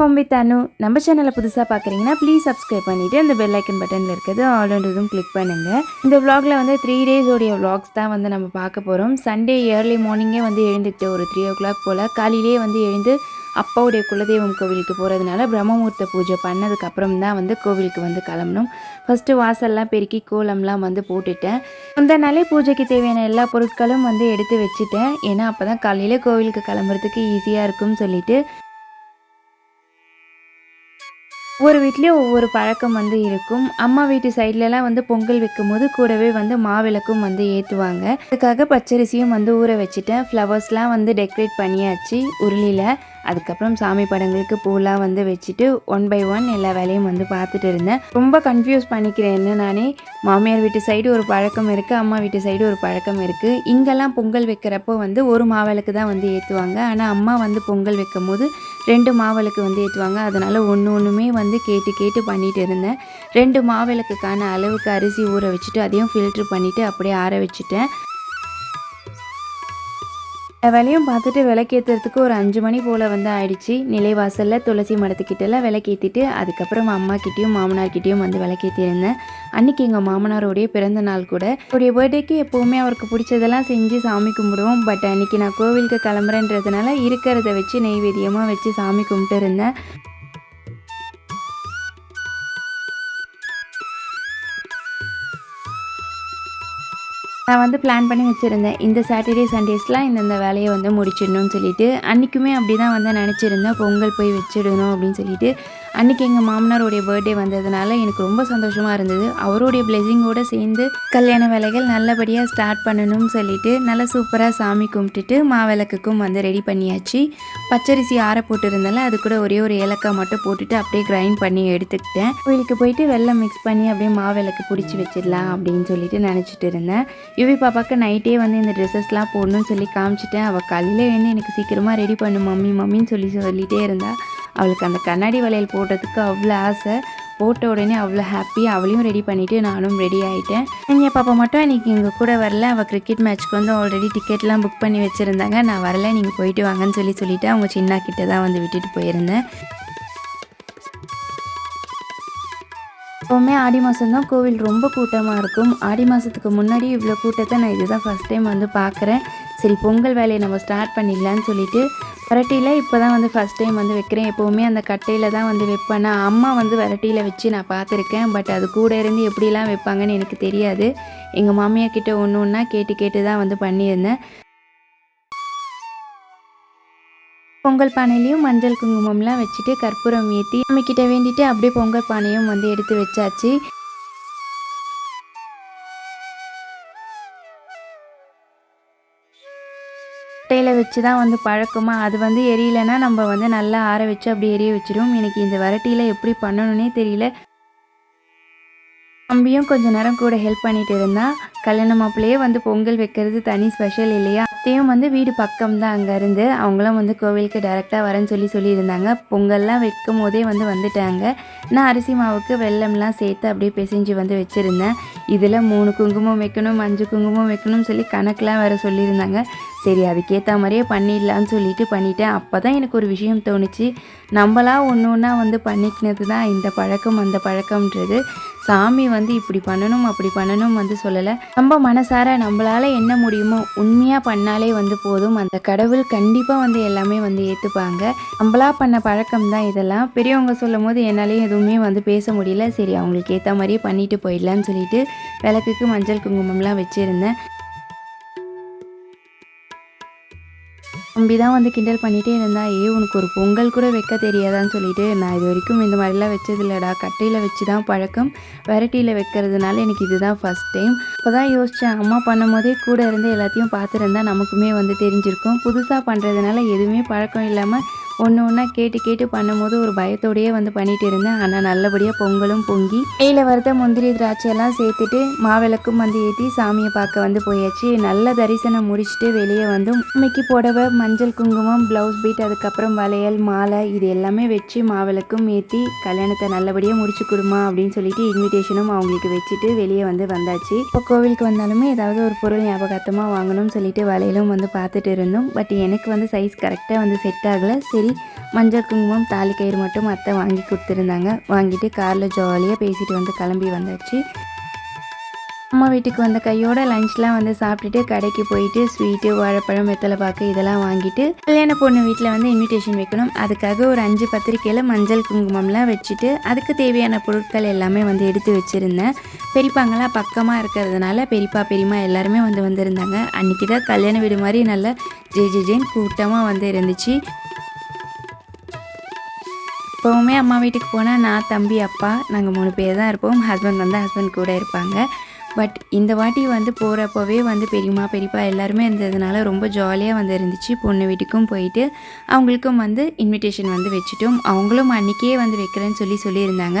Home with அனு. நம்ம சேனலை புதுசாக பார்க்குறீங்கன்னா ப்ளீஸ் சப்ஸ்கிரைப் பண்ணிவிட்டு அந்த பெல் ஐக்கன் பட்டனில் இருக்கிறது ஆல்ரெண்டும் கிளிக் பண்ணுங்கள் இந்த விளாகில் வந்து த்ரீ டேஸோடைய விளாக்ஸ் தான் வந்து நம்ம பார்க்க போகிறோம் சண்டே ஏர்லி மார்னிங்கே வந்து எழுந்துக்கிட்டு ஒரு த்ரீ ஓ கிளாக் போல் காலையிலே வந்து எழுந்து அப்பாவுடைய குலதெய்வம் கோவிலுக்கு போகிறதுனால பிரம்மமுகூர்த்த பூஜை பண்ணதுக்கப்புறம் தான் வந்து கோவிலுக்கு வந்து கிளம்பணும். ஃபஸ்ட்டு வாசல்லாம் பெருக்கி கோலம்லாம் வந்து போட்டுட்டேன். அந்த நாளே பூஜைக்கு தேவையான எல்லா பொருட்களும் வந்து எடுத்து வச்சுட்டேன். ஏன்னா அப்போ தான் காலையில் கோவிலுக்கு கிளம்புறதுக்கு ஈஸியாக இருக்கும்னு சொல்லிட்டு ஒவ்வொரு வீட்லேயும் ஒவ்வொரு பழக்கம் வந்து இருக்கும். அம்மா வீட்டு சைட்லலாம் வந்து பொங்கல் வைக்கும்போது கூடவே வந்து மாவிளக்கும் வந்து ஏற்றுவாங்க அதுக்காக பச்சரிசியும் வந்து ஊற வச்சுட்டேன். ஃப்ளவர்ஸ்லாம் வந்து டெக்கரேட் பண்ணியாச்சு உருளியில் அதுக்கப்புறம் சாமி படங்களுக்கு பூலாம் வந்து வச்சுட்டு ஒன் பை ஒன் எல்லா வேலையும் வந்து பார்த்துட்டு இருந்தேன். ரொம்ப கன்ஃபியூஸ் பண்ணிக்கிறேன் என்ன நானே மாமியார் வீட்டு சைடு ஒரு பழக்கம் இருக்குது அம்மா வீட்டு சைடு ஒரு பழக்கம் இருக்குது இங்கெல்லாம் பொங்கல் வைக்கிறப்போ வந்து ஒரு மாவிளக்கு தான் வந்து ஏற்றுவாங்க ஆனால் அம்மா வந்து பொங்கல் வைக்கும் போது ரெண்டு மாவிளக்கு வந்து ஏற்றுவாங்க அதனால் ஒன்று ஒன்றுமே வந்து கேட்டு கேட்டு பண்ணிகிட்டு இருந்தேன். ரெண்டு மாவிளக்குக்கான அளவுக்கு அரிசி ஊற வச்சுட்டு அதையும் ஃபில்ட்ரு பண்ணிவிட்டு அப்படியே ஆற வச்சுட்டேன். வேலையும் பார்த்துட்டு விளக்கேற்றுறதுக்கு ஒரு அஞ்சு மணி போல் வந்து ஆயிடுச்சு. நிலைவாசலில் துளசி மரத்துக்கிட்டெல்லாம் விளக்கேற்றிட்டு அதுக்கப்புறம் அம்மா கிட்டேயும் மாமனார்கிட்டேயும் வந்து விளக்கேற்றிருந்தேன் அன்றைக்கி எங்கள் மாமனாரோடைய பிறந்த நாள் கூட. அவருடைய பர்த்டேக்கு எப்போவுமே அவருக்கு பிடிச்சதெல்லாம் செஞ்சு சாமி கும்பிடுவோம். பட் அன்றைக்கி நான் கோவிலுக்கு கிளம்புறேன்றதுனால இருக்கிறத வச்சு நெய்வேத்தியமாக வச்சு சாமி கும்பிட்டு இருந்தேன் நான் வந்து பிளான் பண்ணி வச்சுருந்தேன். இந்த சாட்டர்டே சண்டேஸ்லாம் இந்தந்த வேலையை வந்து முடிச்சிடணும்னு சொல்லிட்டு. அன்றைக்குமே அப்படி தான் வந்து நினச்சிருந்தேன். பொங்கல் போய் வச்சிடணும் அப்படின்னு சொல்லிட்டு. அன்றைக்கி எங்கள் மாமனாருடைய பர்த்டே வந்ததுனால எனக்கு ரொம்ப சந்தோஷமாக இருந்தது. அவருடைய பிளெஸிங்கோடு சேர்ந்து கல்யாண வேலைகள் நல்லபடியாக ஸ்டார்ட் பண்ணணும்னு சொல்லிட்டு நல்லா சூப்பராக சாமி கும்பிட்டுட்டு மாவிளக்குக்கும் வந்து ரெடி பண்ணியாச்சு. பச்சரிசி ஆற போட்டுருந்தால அது கூட ஒரே ஒரு ஏலக்காய் மட்டும் போட்டுட்டு அப்படியே கிரைண்ட் பண்ணி எடுத்துக்கிட்டேன். கோயிலுக்கு போயிட்டு வெள்ளம் மிக்ஸ் பண்ணி அப்படியே மாவிளக்கு பிடிச்சி வச்சிடலாம் அப்படின்னு சொல்லிட்டு நினச்சிட்டு இருந்தேன். யுவி பாப்பாவுக்கு நைட்டே வந்து இந்த ட்ரெஸ்ஸஸ்லாம் போடணும்னு சொல்லி காமிச்சிட்டேன். அவள் காலையில் வந்து எனக்கு சீக்கிரமாக ரெடி பண்ணு மம்மி மம்மின்னு சொல்லி சொல்லிகிட்டே இருந்தாள் அவளுக்கு அந்த கண்ணாடி வளையல் போடுறதுக்கு அவ்வளோ ஆசை. போட்ட உடனே அவ்வளோ ஹாப்பி அவளையும் ரெடி பண்ணிவிட்டு நானும் ரெடி ஆகிட்டேன் என் பாப்பா மட்டும் இன்றைக்கி எங்கள் கூட வரல. அவள் கிரிக்கெட் மேட்ச்க்கு வந்து ஆல்ரெடி டிக்கெட்லாம் புக் பண்ணி வச்சுருந்தாங்க. நான் வரல நீங்கள் போயிட்டு வாங்கன்னு சொல்லி சொல்லிவிட்டு அவங்க சின்ன கிட்ட தான் வந்து விட்டுட்டு போயிருந்தேன். எப்போவுமே ஆடி மாதம் தான் கோவில் ரொம்ப கூட்டமாக இருக்கும். ஆடி மாதத்துக்கு முன்னாடி இவ்வளோ கூட்டத்தை நான் இதுதான் ஃபஸ்ட் டைம் வந்து பார்க்குறேன் சரி பொங்கல் வேலையை நம்ம ஸ்டார்ட் பண்ணிடலான்னு சொல்லிட்டு வரட்டியில் இப்போ தான் வந்து ஃபஸ்ட் டைம் வந்து வைக்கிறேன். எப்போவுமே அந்த கட்டையில் தான் வந்து வைப்பேன். நான் அம்மா வந்து வரட்டியில் வச்சு நான் பார்த்துருக்கேன். பட் அது கூட இருந்து எப்படிலாம் வைப்பாங்கன்னு எனக்கு தெரியாது. எங்கள் மாமியார் கிட்ட ஒன்று ஒன்றா கேட்டு கேட்டு தான் வந்து பண்ணியிருந்தேன். பொங்கல் பானையிலையும் மஞ்சள் குங்குமம்லாம் வச்சுட்டு கற்பூரம் ஏற்றி நம்மக்கிட்ட வேண்டிட்டு அப்படியே பொங்கல் பானையும் வந்து எடுத்து வச்சாச்சு. வச்சு தான் வந்து பழக்கமாக அது வந்து எரியலைன்னா நம்ம வந்து நல்லா ஆற வச்சு அப்படியே எரிய வச்சிடும் எனக்கு இந்த வரட்டியில் எப்படி பண்ணணும்னே தெரியல. தம்பியும் கொஞ்ச நேரம் கூட ஹெல்ப் பண்ணிட்டு இருந்தா கல்யாண மாப்பிள்ளையே வந்து பொங்கல் வைக்கிறது தனி ஸ்பெஷல் இல்லையா? அத்தையும் வந்து வீடு பக்கம் தான் அங்கே இருந்து அவங்களும் வந்து கோவிலுக்கு டைரெக்டாக வரேன்னு சொல்லி சொல்லியிருந்தாங்க. பொங்கல்லாம் வைக்கும் போதே வந்து வந்துட்டாங்க. நான் அரிசி மாவுக்கு வெல்லம்லாம் சேர்த்து அப்படியே பிசைஞ்சு வந்து வச்சுருந்தேன். இதில் மூணு குங்குமம் வைக்கணும் அஞ்சு குங்குமம் வைக்கணும்னு சொல்லி கணக்கெலாம் வேறு சொல்லியிருந்தாங்க. சரி அதுக்கேற்ற மாதிரியே பண்ணிடலான்னு சொல்லிட்டு பண்ணிட்டேன். அப்போ தான் எனக்கு ஒரு விஷயம் தோணுச்சு. நம்மளா ஒன்று ஒன்றா வந்து பண்ணிக்கினது தான் இந்த பழக்கம் அந்த பழக்கம்ன்றது. சாமி வந்து இப்படி பண்ணணும் அப்படி பண்ணணும் வந்து சொல்லலை. நம்ம மனசார நம்மளால் என்ன முடியுமோ உண்மையாக பண்ணாலே வந்து போதும். அந்த கடவுள் கண்டிப்பாக வந்து எல்லாமே வந்து ஏற்றுப்பாங்க நம்மளா பண்ண பழக்கம் தான் இதெல்லாம். பெரியவங்க சொல்லும் போது என்னாலேயும் எதுவுமே வந்து பேச முடியல. சரி அவங்களுக்கு ஏற்ற மாதிரியே பண்ணிட்டு போயிடலான்னு சொல்லிட்டு விளக்குக்கு மஞ்சள் குங்குமம்லாம் வச்சுருந்தேன். தம்பி தான் வந்து கிண்டல் பண்ணிகிட்டே இருந்தா ஏ உனக்கு ஒரு பொங்கல் கூட வைக்க தெரியாதான்னு சொல்லிட்டு நான் இது வரைக்கும் இந்த மாதிரிலாம் வச்சது இல்லைடா கட்டையில் வச்சு தான் பழக்கம். வெரைட்டியில் வைக்கிறதுனால எனக்கு இதுதான் ஃபஸ்ட் டைம் இப்போ தான் யோசித்தேன் அம்மா பண்ணும் போதே கூட இருந்து எல்லாத்தையும் பார்த்துருந்தா நமக்குமே வந்து தெரிஞ்சிருக்கும். புதுசாக பண்ணுறதுனால எதுவுமே பழக்கம் இல்லாமல் ஒன்று ஒன்றா கேட்டு கேட்டு பண்ணும்போது ஒரு பயத்தோடையே வந்து பண்ணிட்டு இருந்தேன். ஆனால் நல்லபடியாக பொங்கலும் பொங்கி கையில் வரத முந்திரி திராட்சையெல்லாம் சேர்த்துட்டு மாவிளக்கும் வந்து ஏற்றி சாமியை பார்க்க வந்து போயாச்சு. நல்ல தரிசனம் முடிச்சுட்டு வெளியே வந்து இன்னைக்கு புடவை மஞ்சள் குங்குமம் ப்ளவுஸ் பீட் அதுக்கப்புறம் வளையல் மாலை இது எல்லாமே வச்சு மாவிளக்கும் ஏற்றி கல்யாணத்தை நல்லபடியாக முடிச்சு கொடுமா அப்படின்னு சொல்லிட்டு இன்விடேஷனும் அவங்களுக்கு வச்சுட்டு வெளியே வந்து வந்தாச்சு. இப்போ கோவிலுக்கு வந்தாலுமே ஏதாவது ஒரு பொருள் ஞாபகார்த்தமாக வாங்கணும்னு சொல்லிட்டு வளையலும் வந்து பார்த்துட்டு இருந்தோம். பட் எனக்கு வந்து சைஸ் கரெக்டாக வந்து செட் ஆகலை. சரி மஞ்சள் குங்குமம் தாலி கயிறு மட்டும் அத்தை வாங்கி கொடுத்துருந்தாங்க. வாங்கிட்டு காரில் ஜாலியாக பேசிட்டு வந்து கிளம்பி வந்தாச்சு. அம்மா வீட்டுக்கு வந்த கையோட லஞ்ச்லாம் வந்து சாப்பிட்டுட்டு கடைக்கு போயிட்டு ஸ்வீட்டு வாழைப்பழம் வெத்தலை பாக்கு இதெல்லாம் வாங்கிட்டு கல்யாண பொண்ணு வீட்டில் வந்து இன்விடேஷன் வைக்கணும். அதுக்காக ஒரு அஞ்சு பத்திரிக்கையில் மஞ்சள் குங்குமம்லாம் வச்சுட்டு அதுக்கு தேவையான பொருட்கள் எல்லாமே வந்து எடுத்து வச்சுருந்தேன். பெரியப்பாங்களாம் பக்கமாக இருக்கிறதுனால பெரியப்பா பெரியம்மா எல்லாருமே வந்து வந்திருந்தாங்க. அன்றைக்கி தான் கல்யாண வீடு மாதிரி நல்ல ஜே ஜே ஜேன்னு கூட்டமாக வந்து இருந்துச்சு. எப்போவுமே அம்மா வீட்டுக்கு போனால் நான் தம்பி அப்பா நாங்கள் மூணு பேர் தான் இருப்போம். ஹஸ்பண்ட் வந்து ஹஸ்பண்ட் கூட இருப்பாங்க. பட் இந்த வாட்டி வந்து போகிறப்பவே வந்து பெரியம்மா பெரியப்பா எல்லாருமே இருந்ததுனால ரொம்ப ஜாலியாக வந்து இருந்துச்சு. பொண்ணு வீட்டுக்கும் போயிட்டு அவங்களுக்கும் வந்து இன்விடேஷன் வந்து வச்சுட்டோம். அவங்களும் அன்றைக்கே வந்து வைக்கிறேன்னு சொல்லி சொல்லியிருந்தாங்க.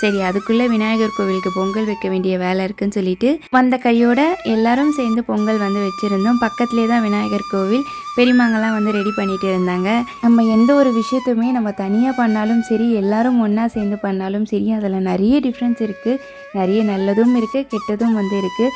சரி அதுக்குள்ளே விநாயகர் கோவிலுக்கு பொங்கல் வைக்க வேண்டிய வேலை இருக்குன்னு சொல்லிட்டு வந்த கையோட எல்லாரும் சேர்ந்து பொங்கல் வந்து வச்சுருந்தோம். பக்கத்துலேயே தான் விநாயகர் கோவில். பெரியமாங்கெல்லாம் வந்து ரெடி பண்ணிட்டு இருந்தாங்க. நம்ம எந்த ஒரு விஷயத்தையுமே நம்ம தனியாக பண்ணாலும் சரி எல்லாரும் ஒன்றா சேர்ந்து பண்ணாலும் சரி அதில் நிறைய டிஃப்ரென்ஸ் இருக்குது நிறைய நல்லதும் இருக்குது கெட்டதும் வந்து இருக்குது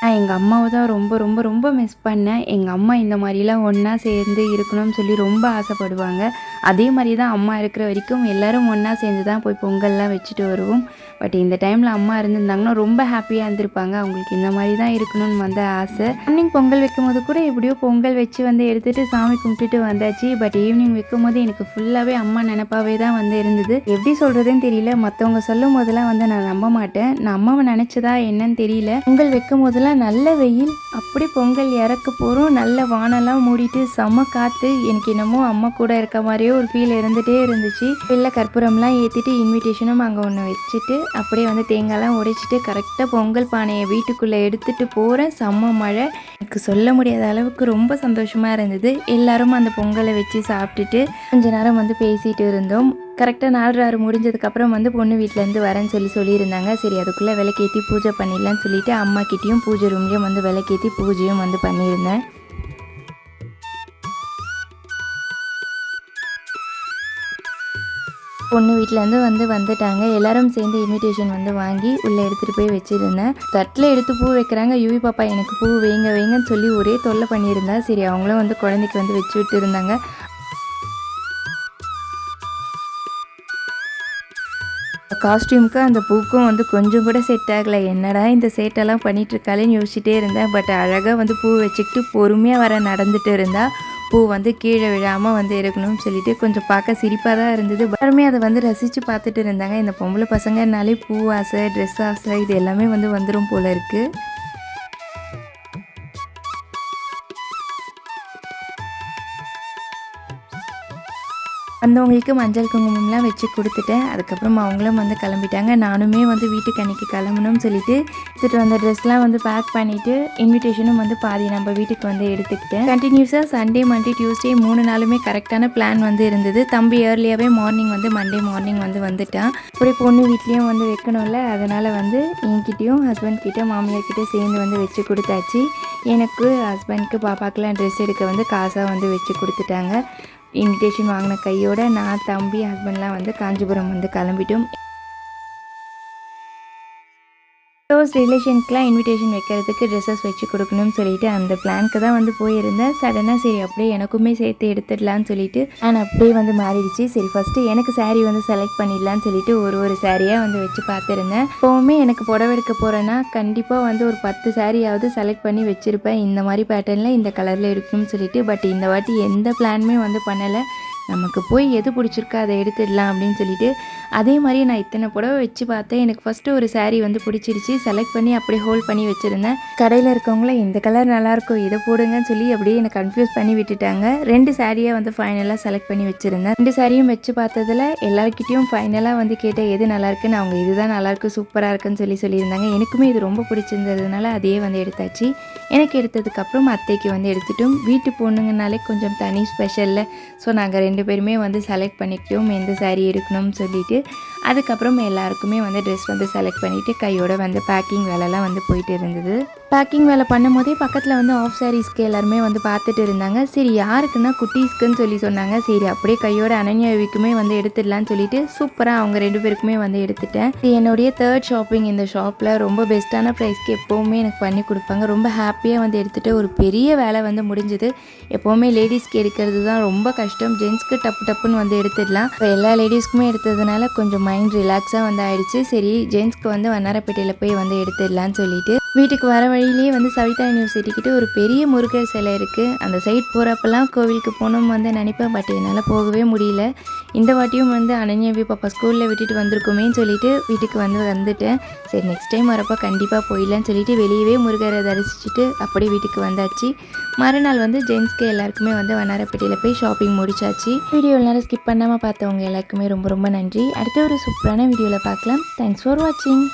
நான் எங்கள் அம்மாவை தான் ரொம்ப ரொம்ப ரொம்ப மிஸ் பண்ணேன். எங்கள் அம்மா இந்த மாதிரிலாம் ஒன்றா சேர்ந்து இருக்கணும்னு சொல்லி ரொம்ப ஆசைப்படுவாங்க. அதே மாதிரி தான் அம்மா இருக்கிற வரைக்கும் எல்லோரும் ஒன்றா சேர்ந்து தான் போய் பொங்கல்லாம் வச்சுட்டு வருவோம். பட் இந்த டைமில் அம்மா இருந்திருந்தாங்கன்னா ரொம்ப ஹாப்பியாக இருந்திருப்பாங்க. அவங்களுக்கு இந்த மாதிரி தான் இருக்கணும்னு வந்த ஆசை. மார்னிங் பொங்கல் வைக்கும் போது கூட எப்படியோ பொங்கல் வச்சு வந்து எடுத்துகிட்டு சாமி கும்பிட்டுட்டு வந்தாச்சு. பட் ஈவினிங் வைக்கும்போது எனக்கு ஃபுல்லாகவே அம்மா நினப்பாவே தான் வந்து இருந்தது. எப்படி சொல்கிறதுன்னு தெரியல. மற்றவங்க சொல்லும் போதெல்லாம் வந்து நான் நம்ப மாட்டேன். நான் அம்மாவை நினச்சதா என்னன்னு தெரியல. பொங்கல் வைக்கும் போதெல்லாம் நல்ல வெயில். அப்படி பொங்கல் இறக்க போகிறோம் நல்ல வானெல்லாம் மூடிட்டு செம காற்று எனக்கு என்னமோ அம்மா கூட இருக்க அப்படியே ஒரு ஃபீல் இருந்துகிட்டே இருந்துச்சு. வெளில கற்பூரம்லாம் ஏற்றிட்டு இன்விடேஷனும் அங்கே ஒன்று வச்சுட்டு அப்படியே வந்து தேங்காய்லாம் உடைச்சிட்டு கரெக்டாக பொங்கல் பானையை வீட்டுக்குள்ளே எடுத்துகிட்டு போகிறேன் செம்ம மழை. எனக்கு சொல்ல முடியாத அளவுக்கு ரொம்ப சந்தோஷமாக இருந்தது. எல்லாரும் அந்த பொங்கலை வச்சு சாப்பிட்டுட்டு கொஞ்ச நேரம் வந்து பேசிகிட்டு இருந்தோம். கரெக்டாக நாலு ஆறு முடிஞ்சதுக்கப்புறம் வந்து பொண்ணு வீட்டிலேருந்து வரேன்னு சொல்லி சொல்லியிருந்தாங்க. சரி அதுக்குள்ளே விளக்கேற்றி பூஜை பண்ணிடலான்னு சொல்லிட்டு அம்மாக்கிட்டேயும் பூஜை ரூம்லேயும் வந்து விளக்கேற்றி பூஜையும் வந்து பண்ணியிருந்தேன். பொண்ணு வீட்டிலேருந்து வந்து வந்துட்டாங்க. எல்லாரும் சேர்ந்து இன்விடேஷன் வந்து வாங்கி உள்ளே எடுத்துகிட்டு போய் வச்சுருந்தேன். தட்டில் எடுத்து பூ வைக்கிறாங்க. யூவி பாப்பா எனக்கு பூ வைங்க வைங்கன்னு சொல்லி ஒரே தொல்லை பண்ணியிருந்தா. சரி அவங்களும் வந்து குழந்தைக்கு வந்து வச்சு விட்டு இருந்தாங்க காஸ்டியூமுக்கு அந்த பூக்கும் வந்து கொஞ்சம் கூட செட் ஆகலை. என்னடா இந்த சேட்டெல்லாம் பண்ணிகிட்ருக்காளேன்னு யோசிச்சுட்டே இருந்தேன். பட் அழகாக வந்து பூ வச்சுக்கிட்டு பொறுமையாக வர நடந்துட்டு இருந்தா. பூ வந்து கீழே விழாமல் வந்து இருக்கணும்னு சொல்லிட்டு கொஞ்சம் பார்க்க சிரிப்பாக தான் இருந்தது. எல்லாருமே அதை வந்து ரசித்து பார்த்துட்டு இருந்தாங்க. இந்த பொம்பளை பசங்கனாலே பூ ஆசை ட்ரெஸ் ஆசை இது எல்லாமே வந்து வந்துடும் போல இருக்குது வந்தவங்களுக்கு மஞ்சள் குங்குமம்லாம் வச்சு கொடுத்துட்டேன். அதுக்கப்புறம் அவங்களும் வந்து கிளம்பிட்டாங்க. நானுமே வந்து வீட்டுக்கு அன்றைக்கி கிளம்பணும்னு சொல்லிட்டு எடுத்துகிட்டு வந்த ட்ரெஸ்லாம் வந்து பேக் பண்ணிவிட்டு இன்விடேஷனும் வந்து பாதி நம்ம வீட்டுக்கு வந்து எடுத்துக்கிட்டேன். கண்டினியூஸாக சண்டே மண்டே டியூஸ்டே மூணு நாளுமே கரெக்டான பிளான் வந்து இருந்தது. தம்பி ஏர்லியாகவே மார்னிங் வந்து மண்டே மார்னிங் வந்து வந்துட்டான். அப்படியே பொண்ணு வீட்லேயும் வந்து வைக்கணும்ல. அதனால் வந்து என்கிட்டேயும் ஹஸ்பண்ட் கிட்டே மாமியார் கிட்டே சேர்ந்து வந்து வச்சு கொடுத்தாச்சு. எனக்கு ஹஸ்பண்ட்க்கு பாப்பாக்கெலாம் ட்ரெஸ் எடுக்க வந்து காசாக வந்து வச்சு கொடுத்துட்டாங்க. இன்விடேஷன் வாங்கின கையோட நான் தம்பி ஹஸ்பண்ட்லாம் வந்து காஞ்சிபுரம் வந்து கிளம்பிட்டோம். க்ளோஸ் ரிலேஷனுக்குலாம் இன்விடேஷன் வைக்கிறதுக்கு ட்ரெஸ்ஸஸ் வச்சு கொடுக்கணும்னு சொல்லிட்டு அந்த பிளானுக்கு தான் வந்து போயிருந்தேன். சடனாக சரி அப்படியே எனக்குமே சேர்த்து எடுத்துடலான்னு சொல்லிட்டு நான் அப்படியே வந்து மாறிடுச்சு. சரி ஃபஸ்ட்டு எனக்கு சாரீ வந்து செலக்ட் பண்ணிடலான்னு சொல்லிட்டு ஒரு ஒரு சாரியாக வந்து வச்சு பார்த்துருந்தேன். இப்போவுமே எனக்கு புடவை எடுக்க போகிறேன்னா கண்டிப்பாக வந்து ஒரு பத்து சாரியாவது செலக்ட் பண்ணி வச்சுருப்பேன். இந்த மாதிரி பேட்டர்னில் இந்த கலரில் இருக்கணும்னு சொல்லிட்டு பட் இந்த வாட்டி எந்த பிளானுமே வந்து பண்ணலை. நமக்கு போய் எது பிடிச்சிருக்கோ அதை எடுத்துடலாம் அப்படின்னு சொல்லிட்டு அதே மாதிரி நான் இத்தனை புடவை வச்சு பார்த்தேன். எனக்கு ஃபஸ்ட்டு ஒரு சாரீ வந்து பிடிச்சிருச்சு. செலக்ட் பண்ணி அப்படியே ஹோல்ட் பண்ணி வச்சுருந்தேன். கடையில் இருக்கவங்கள இந்த கலர் நல்லாயிருக்கும் இதை போடுங்கன்னு சொல்லி அப்படியே எனக்கு கன்ஃபியூஸ் பண்ணி விட்டுட்டாங்க. ரெண்டு சாரியை வந்து ஃபைனலாக செலக்ட் பண்ணி வச்சுருந்தேன். ரெண்டு சாரியும் வச்சு பார்த்ததுல எல்லாருக்கிட்டையும் ஃபைனலாக வந்து கேட்டேன் எது நல்லாயிருக்குன்னு அவங்க இதுதான் நல்லாயிருக்கு சூப்பராக இருக்குன்னு சொல்லி சொல்லியிருந்தாங்க. எனக்குமே இது ரொம்ப பிடிச்சிருந்ததுனால அதையே வந்து எடுத்தாச்சு. எனக்கு எடுத்ததுக்கப்புறம் அத்தைக்கு வந்து எடுத்துட்டோம். வீட்டு பொண்ணுங்கனாலே கொஞ்சம் தனி ஸ்பெஷலில் ஸோ நாங்கள் ரெண்டு ரெண்டு பேருமே வந்து செலக்ட் பண்ணிக்கிட்டோம் எந்த சாரீ எடுக்கணும்னு சொல்லிட்டு அதுக்கப்புறம் எல்லாருக்குமே வந்து ட்ரெஸ் வந்து செலக்ட் பண்ணிவிட்டு கையோட வந்து பேக்கிங் வேலைலாம் வந்து போயிட்டு இருந்தது. பேக்கிங் வேலை பண்ணும்போதே பக்கத்தில் வந்து ஆஃப் சாரீஸ்க்கு எல்லாருமே வந்து பார்த்துட்டு இருந்தாங்க. சரி யாருக்குன்னா குட்டீஸ்க்குன்னு சொல்லி சொன்னாங்க. சரி அப்படியே கையோட அனன்யாவிக்குமே வந்து எடுத்துடலான்னு சொல்லிட்டு சூப்பராக அவங்க ரெண்டு பேருக்குமே வந்து எடுத்துட்டேன். இது என்னுடைய தேர்ட் ஷாப்பிங் இந்த ஷாப்பில் ரொம்ப பெஸ்ட்டான ப்ரைஸ்க்கு எப்போவுமே எனக்கு பண்ணி கொடுப்பாங்க. ரொம்ப ஹாப்பியாக வந்து எடுத்துகிட்டு ஒரு பெரிய வேலை வந்து முடிஞ்சுது. எப்போவுமே லேடிஸ்க்கு எடுக்கிறது தான் ரொம்ப கஷ்டம். ஜென்ஸ்க்கு டப்பு டப்புன்னு வந்து எடுத்துடலாம். இப்போ எல்லா லேடிஸ்க்குமே எடுத்ததுனால கொஞ்சம் மைண்ட் ரிலாக்ஸாக வந்து ஆயிடுச்சு. சரி ஜென்ஸ்க்கு வந்து வண்ணாரப்பேட்டையில் போய் வந்து எடுத்துடலான்னு சொல்லிட்டு. வீட்டுக்கு வர வழியிலேயே வந்து சவிதா யூனிவர்சிட்டிக்கிட்ட ஒரு பெரிய முருகர் சிலை இருக்குது அந்த சைட் போகிறப்பெல்லாம் கோவிலுக்கு போகணும்னு வந்து நினைப்பேன் பட் என்னால் போகவே முடியல. இந்த வாட்டியும் வந்து அனன்யாவி பாப்பா ஸ்கூலில் விட்டுட்டு வந்திருக்கோமேன்னு சொல்லிட்டு வீட்டுக்கு வந்து வந்துட்டேன். சரி நெக்ஸ்ட் டைம் வரப்போ கண்டிப்பாக போயிடலான்னு சொல்லிட்டு வெளியவே முருகரை தரிசிச்சுட்டு அப்படியே வீட்டுக்கு வந்தாச்சு. மறுநாள் வந்து ஜென்ஸ்க்கு எல்லாருக்குமே வந்து வண்ணாரப்பட்டியில் போய் ஷாப்பிங் முடிச்சாச்சு. வீடியோ நேரம் ஸ்கிப் பண்ணாமல் பார்த்தவங்க எல்லாருக்குமே ரொம்ப ரொம்ப நன்றி. அடுத்த ஒரு சூப்பரான வீடியோவில் பார்க்கலாம். தேங்க்ஸ் ஃபார் வாட்சிங்